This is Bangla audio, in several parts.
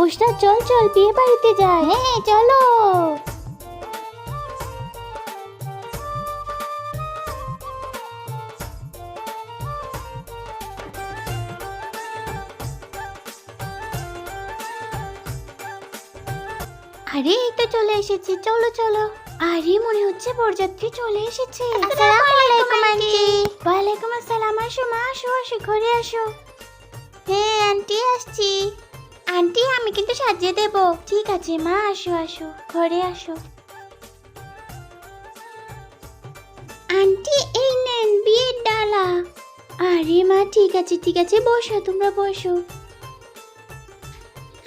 পুষ্টা চল চল বিয়ে বাড়িতে যাই। হ্যাঁ চলো। আরে এই তো চলে এসেছি। চলো চলো। আরে মনে হচ্ছে বরযাত্রী চলে এসেছে। আসসালামু আলাইকুম আন্টি। ওয়ালাইকুম আসসালাম। আসো মা আসো আসো ঘরে আসো। হ্যাঁ আন্টি আসছি। আন্টি আমি কিন্তু সাজিয়ে দেব। ঠিক আছে মা আসো আসো ঘরে আসো। আন্টি এই নেন বিয়ের ডালা। আরে মা ঠিক আছে ঠিক আছে বসো তোমরা বসো।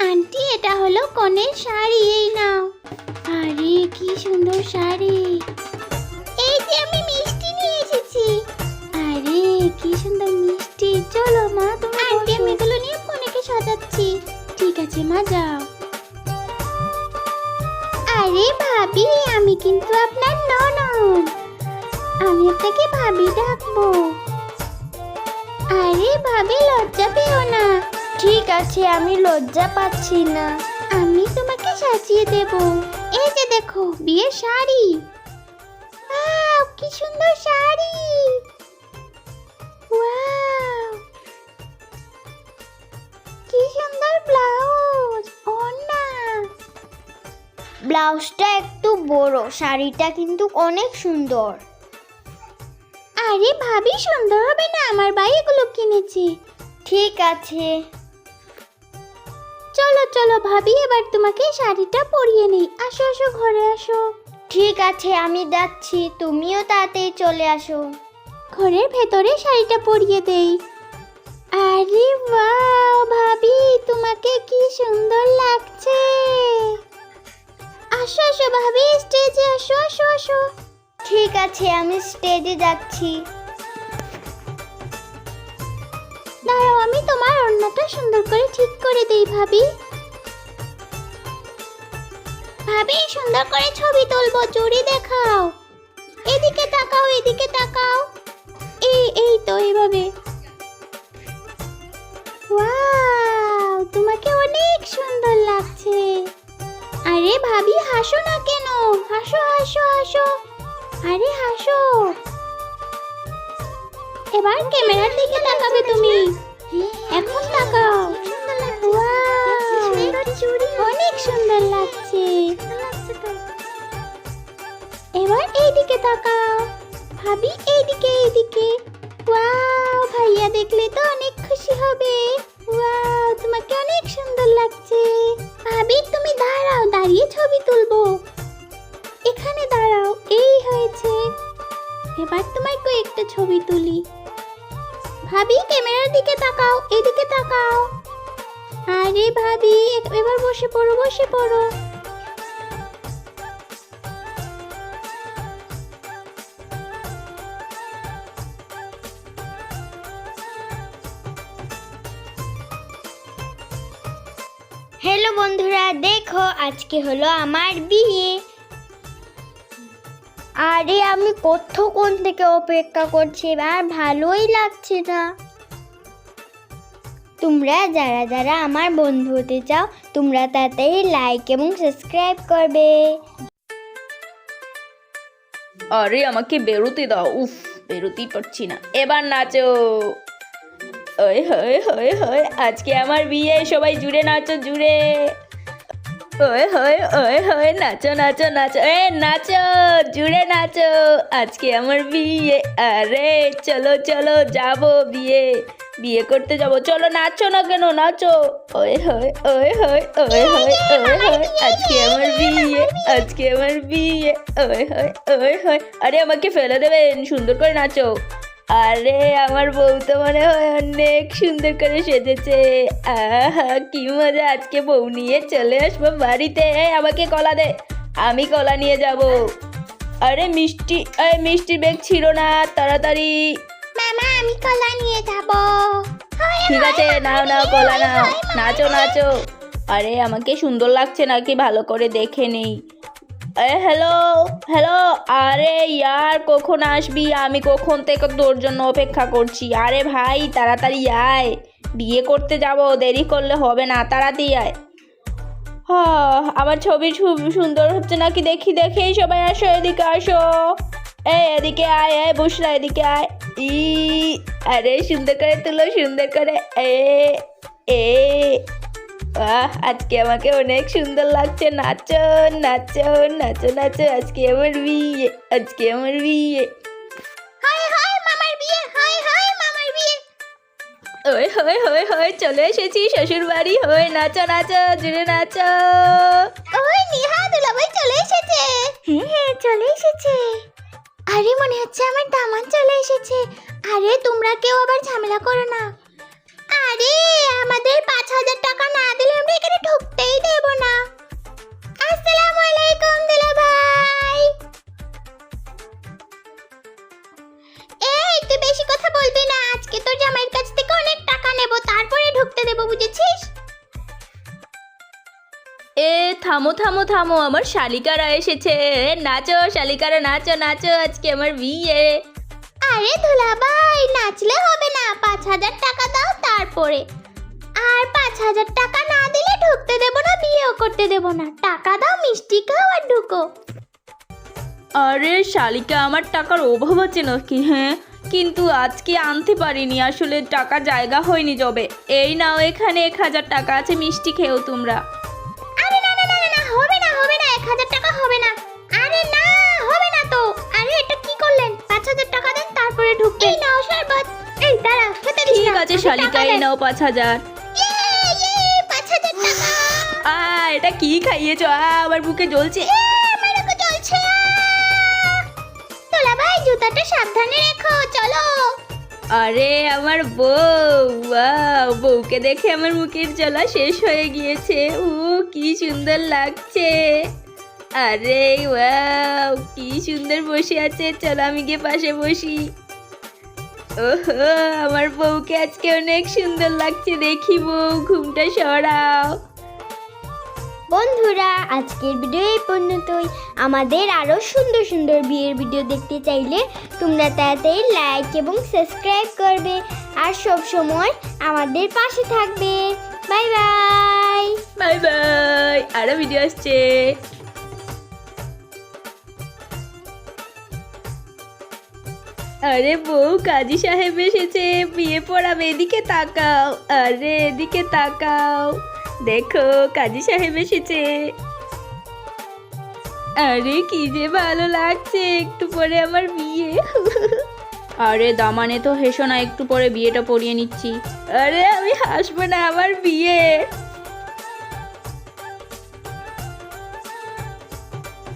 আন্টি এটা হলো কনের শাড়ি এই নাও। আরে কি সুন্দর শাড়ি। এই যে আমি মিষ্টি নিয়ে এসেছি। আরে কি সুন্দর মিষ্টি। চলো মা তুমি আন্টি আমি এগুলো নিয়ে কনেকে সাজাচ্ছি। ঠিক মা যাও আরে ভাবি আমি কিন্তু আপনার ননদ। আমি আপনাকে ভাবি ডাকবো। আরে ভাবি লজ্জা পেও না। ঠিক আছে আমি লজ্জা পাচ্ছি না। আমি তোমাকে সাজিয়ে দেব। এই যে দেখো বিয়ের শাড়ি। ওয়াও কি সুন্দর শাড়ি। ওয়াও কি সুন্দর ব্লাউজ। ব্লাউজটা একটু বড় শাড়িটা কিন্তু অনেক সুন্দর। আরে ভাবি সুন্দর হবে না? আমার ভাই এগুলো কিনেছে। ঠিক আছে। চলো চলো ভাবি এবার তোমাকে শাড়িটা পরিয়ে নেই। আসো আসো ঘরে আসো। ঠিক আছে আমি যাচ্ছি। তুমিও তাড়াতাড়ি চলে আসো। ঘরের ভেতরে শাড়িটা পরিয়ে দেই। আরে বাহ ভাবি তোমাকে কি সুন্দর লাগছে। আসো আসো ভাবি স্টেজে আসো আসো আসো। ঠিক আছে, আমি স্টেজে যাচ্ছি। দাঁড়াও, আমি তোমার অন্যটা সুন্দর করে ঠিক করে দেই, ভাবি। ভাবি, সুন্দর করে ছবি তুলবো চুরি দেখাও। এদিকে তাকাও এদিকে তাকাও। এই এই তো এইভাবে ওয়াও, তোমাকে অনেক সুন্দর লাগছে। আরে ভাবি হাসো না কেন? হাসো হাসো হাসো। আরে হাসো। এবার ক্যামেরার দিকে তাকাবে তুমি। এখন তাকাও। অনেক সুন্দর লাগছে। এবার এইদিকে তাকাও। ভাবি এইদিকে এইদিকে। ওয়াও ভাইয়া দেখলে তো অনেক খুশি হবে। ওয়াও তোমাকে অনেক সুন্দর লাগছে। দাঁড়িয়ে ছবি তুলবো। এখানে দাঁড়াও, এই হয়েছে। এবার তোমার একটা ছবি তুলি। ভাবি, ক্যামেরার দিকে তাকাও, এদিকে তাকাও। আরে ভাবি এবার বসে পড়ো বসে পড়ো। হ্যালো বন্ধুরা, দেখো আজকে হলো আমার বিয়ে। আরে, আমি কতক্ষণ থেকে অপেক্ষা করছি? আর ভালোই লাগছে না। তোমরা যারা যারা আমার বন্ধু হতে চাও, তোমরা তাড়াতাড়ি লাইক এবং সাবস্ক্রাইব করবে। আরে, আমাকে বেরোতে দাও। উফ, বেরোতেই পারছি না। এবার নাচো। ওই হয় হয় হয় আজকে আমার বিয়ে সবাই জুড়ে নাচো জুড়ে ওই হয় ওই হয় নাচো নাচো নাচো এ নাচো জুড়ে নাচো আজকে আমার বিয়ে আরে চলো চলো যাব বিয়ে বিয়ে করতে যাব চলো নাচো না কেন নাচো ওই হয় ওই হয় ওই হয় ওই হয় আজকে আমার বিয়ে আজকে আমার বিয়ে ওই হয় ওই হয় আরে আমাকে ফেলে দেবেন সুন্দর করে নাচো আরে আমার বউ তো মনে হয় অনেক সুন্দর করে সেজেছে। আহা কি মজা আজকে বউ নিয়ে চলে আসব বাড়িতে। আমাকে কলা দে আমি কলা নিয়ে যাব। আরে মিষ্টি এই মিষ্টির ব্যাগ ছিল না তাড়াতাড়ি। মামা আমি কলা নিয়ে যাব। ঠিক আছে নাও নাও কলা নাও। নাচো নাচো। আরে আমাকে সুন্দর লাগছে নাকি? ভালো করে দেখে নেই। হ্যালো হ্যালো আরে ইয়ার কখন আসবি? আমি কখন থেকে তোর জন্য অপেক্ষা করছি? আরে ভাই তাড়াতাড়ি আয়। বিয়ে করতে যাব দেরি করলে হবে না তাড়াতাড়ি আয়। হ্যাঁ, আমার ছবি সুন্দর হচ্ছে নাকি? দেখি দেখি সবাই আসো এদিকে আসো। এই এদিকে আয় আয় বসরা এদিকে আয়। ই আরে সুন্দর করে তুলো সুন্দর করে। এ এ আহ আজকে আমাকে অনেক সুন্দর লাগছে। নাচো নাচো নাচো নাচো। আজকে আমার বিয়ে আজকে আমার বিয়ে। বিয়ে মামার বিয়ে। ওই হয়ে হয়ে হয়ে চলে এসেছি শ্বশুর বাড়ি হয়ে নাচো নাচো জুড়ে নাচো। ওই নিহা দুলাভাই চলে এসেছে। হ্যাঁ হ্যাঁ চলে এসেছে। আরে মনে হচ্ছে আমার দামান চলে এসেছে। আরে তোমরা কেউ আবার ঝামেলা করো না। আরে আমাদের পাঁচ হাজার টাকা না থামো থামো থামো আমার শালিকারা এসেছে। নাচো শালিকারা নাচো নাচো আজকে আমার বিয়ে। আরে দুলাভাই নাচলে হবে না পাঁচ হাজার টাকা দাও তারপরে। আর পাঁচ হাজার টাকা না দিলে ঢুকতে দেবো না বিয়েও করতে দেবো না। টাকা দাও মিষ্টি খাও আর ঢুকো। আরে শালিকা আমার টাকার অভাব আছে নাকি হ্যাঁ? কিন্তু আজকে আনতে পারিনি আসলে টাকা জায়গা হয়নি জবে এই নাও এখানে এক হাজার টাকা আছে মিষ্টি খেও তোমরা। এক হাজার টাকা হবে না। আরে না হবে না তো। আরে এটা কি করলেন? পাঁচ হাজার টাকা দেন তারপরে ঢুকতে এই নাও শরবত। এই দাঁড়া খেতে দিস ঠিক আছে শালিকা এই নাও পাঁচ হাজার। ইয়ে, ইয়ে, আ এটা কি খাইয়েছো? আ আমার বুকে জ্বলছে। আমার চলছে তোলা ভাই জুতাটা সাবধানে রেখো চলো। আরে আমার বউ ওয়াও বউকে দেখে আমার মুখের জ্বলা শেষ হয়ে গিয়েছে। ও কি সুন্দর লাগছে। আরে ওয়াও কি সুন্দর বসে আছে। চলো আমি গিয়ে পাশে বসি। ওহো আমার বউকে আজকে অনেক সুন্দর লাগছে দেখি বউ ঘুমটা সরাও। বন্ধুরা আজকের ভিডিও এই পর্যন্তই। আমাদের আরও সুন্দর সুন্দর বিয়ের ভিডিও দেখতে চাইলে তোমরা তাড়াতাড়ি লাইক এবং সাবস্ক্রাইব করবে। আর সব সময় আমাদের পাশে থাকবে। বাই বাই বাই বাই আরও ভিডিও আসছে। আরে বউ, কাজী সাহেব এসেছে, বিয়ে পড়াবে, এদিকে তাকাও। আরে, এদিকে তাকাও। দেখো, কাজী সাহেব এসেছে। আরে, কি যে ভালো লাগছে, একটু পরে আমার বিয়ে। আরে দামানে তো হেসো না, একটু পরে বিয়েটা পড়িয়ে নিচ্ছি। আরে, আমি হাসবো না, আমার বিয়ে।